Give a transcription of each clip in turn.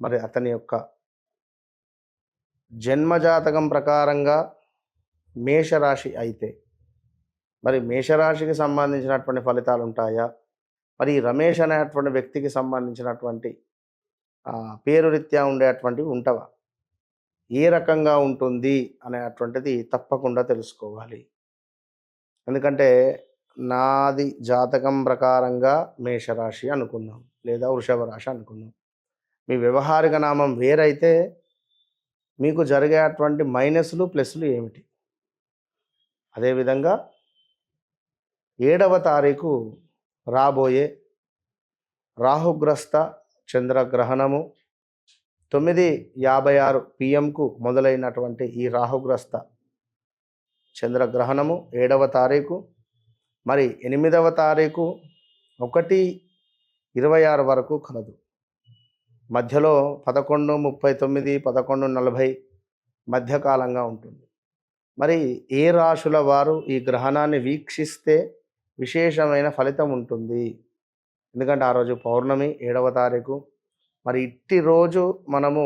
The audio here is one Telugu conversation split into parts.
మరి అతని యొక్క జన్మజాతకం ప్రకారంగా మేషరాశి అయితే మరి మేషరాశికి సంబంధించినటువంటి ఫలితాలు ఉంటాయా మరి రమేష్ అనేటువంటి వ్యక్తికి సంబంధించినటువంటి పేరు రీత్యా ఉండేటువంటివి ఉంటవా? ఏ రకంగా ఉంటుంది అనేటువంటిది తప్పకుండా తెలుసుకోవాలి. ఎందుకంటే నాది జాతకం ప్రకారంగా మేషరాశి అనుకుందాం లేదా వృషభ రాశి అనుకుందాం. మీ వ్యవహారిక నామం వేరైతే మీకు జరిగేటువంటి మైనస్లు ప్లస్లు ఏమిటి? అదేవిధంగా ఏడవ తారీఖు రాబోయే రాహుగ్రస్త చంద్రగ్రహణము తొమ్మిది యాభై ఆరు పిఎంకు మొదలైనటువంటి ఈ రాహుగ్రస్త చంద్రగ్రహణము ఏడవ తారీఖు మరి ఎనిమిదవ తారీఖు ఒకటి ఇరవై ఆరు వరకు కలదు. మధ్యలో పదకొండు ముప్పై తొమ్మిది పదకొండు నలభై మధ్యకాలంగా ఉంటుంది. మరి ఏ రాశుల వారు ఈ గ్రహణాన్ని వీక్షిస్తే విశేషమైన ఫలితం ఉంటుంది? ఎందుకంటే ఆ రోజు పౌర్ణమి ఏడవ తారీఖు. మరి ఇట్టి రోజు మనము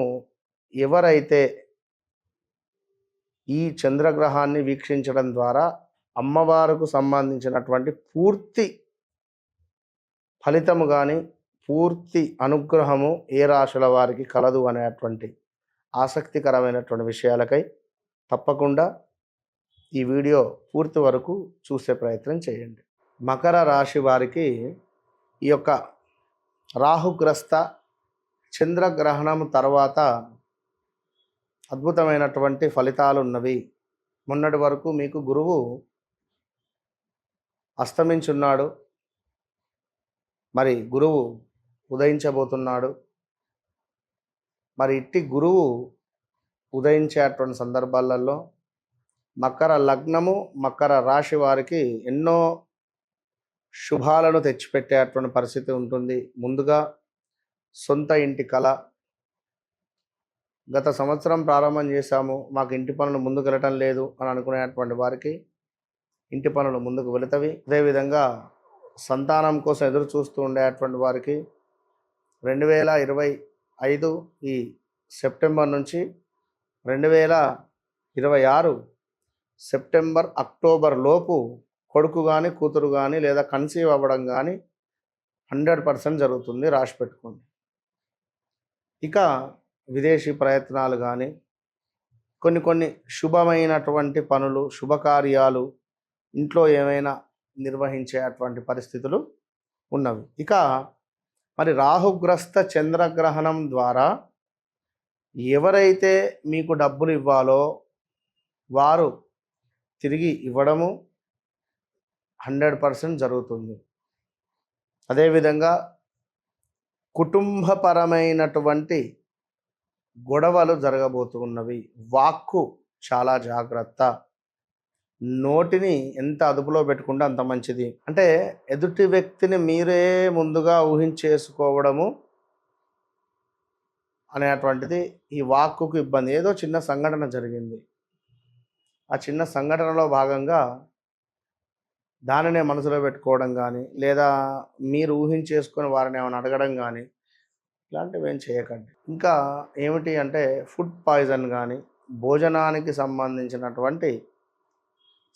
ఎవరైతే ఈ చంద్రగ్రహాన్ని వీక్షించడం ద్వారా అమ్మవారుకు సంబంధించినటువంటి పూర్తి ఫలితము కానీ పూర్తి అనుగ్రహము ఏ రాశుల వారికి కలదు అనేటువంటి ఆసక్తికరమైనటువంటి విషయాలకై తప్పకుండా ఈ వీడియో పూర్తి వరకు చూసే ప్రయత్నం చేయండి. మకర రాశి వారికి ఈ యొక్క రాహుగ్రస్త చంద్రగ్రహణం తర్వాత అద్భుతమైనటువంటి ఫలితాలు ఉన్నవి. మొన్నటి వరకు మీకు గురువు అస్తమించున్నాడు. మరి గురువు ఉదయించబోతున్నాడు. మరి ఇట్టి గురువు ఉదయించేటువంటి సందర్భాలలో మకర లగ్నము మకర రాశి వారికి ఎన్నో శుభాలను తెచ్చిపెట్టేటువంటి పరిస్థితి ఉంటుంది. ముందుగా సొంత ఇంటి కళ. గత సంవత్సరం ప్రారంభం చేశాము మాకు ఇంటి పనులు ముందుకు వెళ్ళటం లేదు అని అనుకునేటువంటి వారికి ఇంటి పనులు ముందుకు వెళుతవి. అదేవిధంగా సంతానం కోసం ఎదురు చూస్తూ ఉండేటువంటి వారికి రెండు వేల ఇరవై ఐదు ఈ సెప్టెంబర్ నుంచి రెండు వేల ఇరవై ఆరు సెప్టెంబర్ అక్టోబర్ లోపు కొడుకు కానీ కూతురు కానీ లేదా కన్సీవ్ అవ్వడం కానీ హండ్రెడ్ పర్సెంట్ జరుగుతుంది రాసి పెట్టుకోండి. ఇక విదేశీ ప్రయత్నాలు కానీ కొన్ని కొన్ని శుభమైనటువంటి పనులు శుభకార్యాలు ఇంట్లో ఏమైనా నిర్వహించేటువంటి పరిస్థితులు ఉన్నవి. ఇక మరి రాహుగ్రస్త చంద్రగ్రహణం ద్వారా ఎవరైతే మీకు డబ్బులు ఇవ్వాలో వారు తిరిగి ఇవ్వడము హండ్రెడ్ పర్సెంట్ జరుగుతుంది. అదేవిధంగా కుటుంబపరమైనటువంటి గొడవలు జరగబోతున్నవి. వాక్కు చాలా జాగ్రత్త. నోటిని ఎంత అదుపులో పెట్టుకుంటే అంత మంచిది. అంటే ఎదుటి వ్యక్తిని మీరే ముందుగా ఊహించేసుకోవడము అనేటువంటిది ఈ వాక్కుకు ఇబ్బంది. ఏదో చిన్న సంఘటన జరిగింది. ఆ చిన్న సంఘటనలో భాగంగా దానినే మనసులో పెట్టుకోవడం కానీ లేదా మీరు ఊహించేసుకొని వారిని ఏమైనా అడగడం కానీ ఇలాంటివి ఏం చేయకండి. ఇంకా ఏమిటి అంటే ఫుడ్ పాయిజన్ కానీ భోజనానికి సంబంధించినటువంటి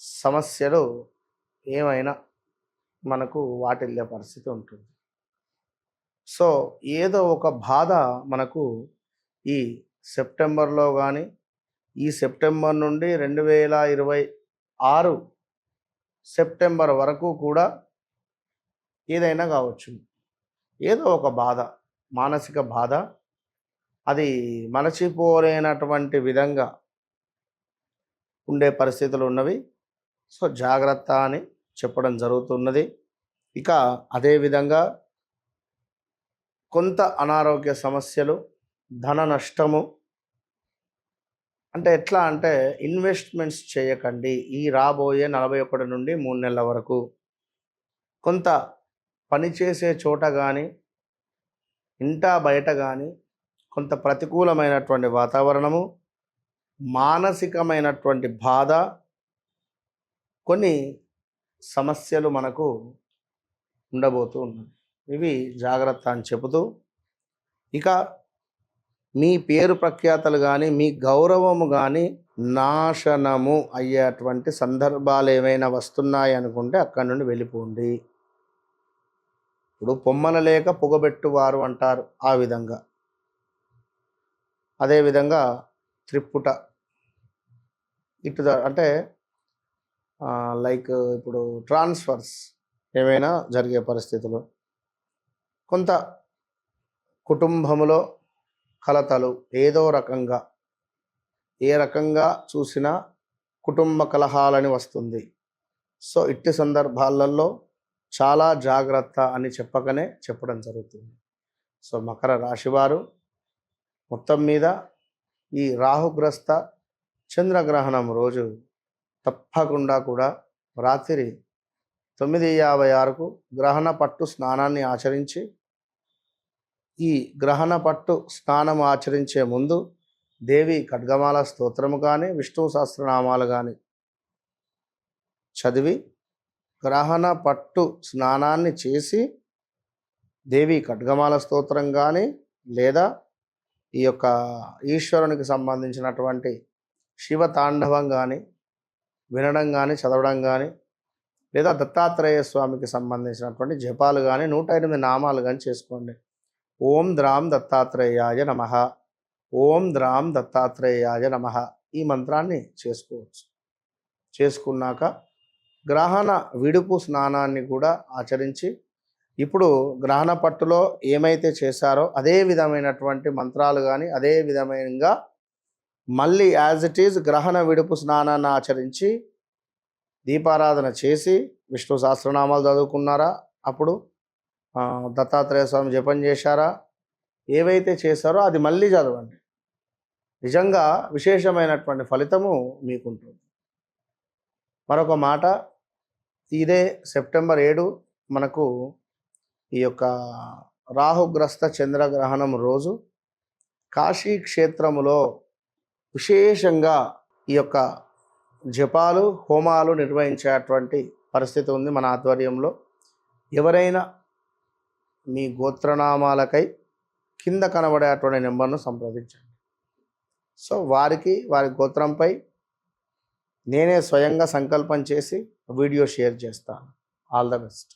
సమస్యలు ఏమైనా మనకు వాటిల్లే పరిస్థితి ఉంటుంది. సో ఏదో ఒక బాధ మనకు ఈ సెప్టెంబర్లో కానీ ఈ సెప్టెంబర్ నుండి రెండు వేల ఇరవై ఆరు సెప్టెంబర్ వరకు కూడా ఏదైనా కావచ్చు. ఏదో ఒక బాధ మానసిక బాధ అది మరచిపోలేనటువంటి విధంగా ఉండే పరిస్థితులు ఉన్నవి. సో జాగ్రత్త అని చెప్పడం జరుగుతున్నది. ఇక అదేవిధంగా కొంత అనారోగ్య సమస్యలు ధన నష్టము. అంటే ఎట్లా అంటే ఇన్వెస్ట్మెంట్స్ చేయకండి. ఈ రాబోయే నలభై ఒకటి నుండి మూడు నెలల వరకు కొంత పనిచేసే చోట కానీ ఇంటా బయట కానీ కొంత ప్రతికూలమైనటువంటి వాతావరణము మానసికమైనటువంటి బాధ కొన్ని సమస్యలు మనకు ఉండబోతూ ఉన్నాయి. ఇవి జాగ్రత్త అని చెబుతూ ఇక మీ పేరు ప్రఖ్యాతలు కానీ మీ గౌరవము కానీ నాశనము అయ్యేటువంటి సందర్భాలు ఏమైనా వస్తున్నాయి అనుకుంటే అక్కడి నుండి వెళ్ళిపోండి. ఇప్పుడు పొమ్మన లేక పొగబెట్టువారు అంటారు ఆ విధంగా. అదేవిధంగా త్రిప్పుట ఇటు ద- అంటే లైక్ ఇప్పుడు ట్రాన్స్ఫర్స్ ఏమైనా జరిగే పరిస్థితులు. కొంత కుటుంబములో కలతలు ఏదో రకంగా ఏ రకంగా చూసినా కుటుంబ కలహాలని వస్తుంది. సో ఇట్టి సందర్భాలలో చాలా జాగ్రత్త అని చెప్పకనే చెప్పడం జరుగుతుంది. సో మకర రాశివారు మొత్తం మీద ఈ రాహుగ్రస్త చంద్రగ్రహణం రోజు తప్పకుండా కూడా రాత్రి తొమ్మిది యాభై ఆరుకు గ్రహణ పట్టు స్నానాన్ని ఆచరించి ఈ గ్రహణ పట్టు స్నానం ఆచరించే ముందు దేవి ఖడ్గమాల స్తోత్రము కానీ విష్ణు సహస్రనామాలు కానీ చదివి గ్రహణ పట్టు స్నానాన్ని చేసి దేవి ఖడ్గమాల స్తోత్రం కానీ లేదా ఈ యొక్క ఈశ్వరునికి సంబంధించినటువంటి శివ తాండవం కానీ వినడం కానీ చదవడం కానీ లేదా దత్తాత్రేయ స్వామికి సంబంధించినటువంటి జపాలు కానీ నూట ఎనిమిది నామాలు కానీ చేసుకోండి. ఓం ద్రాం దత్తాత్రేయాయ నమ. ఓం ద్రాం దత్తాత్రేయాయ నమ. ఈ మంత్రాన్ని చేసుకోవచ్చు. చేసుకున్నాక గ్రహణ విడుపు స్నానాన్ని కూడా ఆచరించి ఇప్పుడు గ్రహణ పట్టులో ఏమైతే చేశారో అదే విధమైనటువంటి మంత్రాలు కానీ అదే విధమైనగా మళ్ళీ యాజ్ ఇట్ ఈజ్ గ్రహణ విడుపు స్నానాన్ని ఆచరించి దీపారాధన చేసి విష్ణు సహస్రనామాలు చదువుకున్నారా? అప్పుడు దత్తాత్రేయ స్వామి జపం చేశారా? ఏవైతే చేశారో అది మళ్ళీ చదవండి. నిజంగా విశేషమైనటువంటి ఫలితము మీకుంటుంది. మరొక మాట ఇదే సెప్టెంబర్ ఏడు మనకు ఈ యొక్క రాహుగ్రస్త చంద్రగ్రహణం రోజు. కాశీ క్షేత్రములో విశేషంగా ఈ యొక్క జపాలు హోమాలు నిర్వహించేటువంటి పరిస్థితి ఉంది మన ఆధ్వర్యంలో. ఎవరైనా మీ గోత్రనామాలకై కింద కనబడేటువంటి నెంబర్ను సంప్రదించండి. సో వారికి వారి గోత్రంపై నేనే స్వయంగా సంకల్పం చేసి వీడియో షేర్ చేస్తాను. All the best.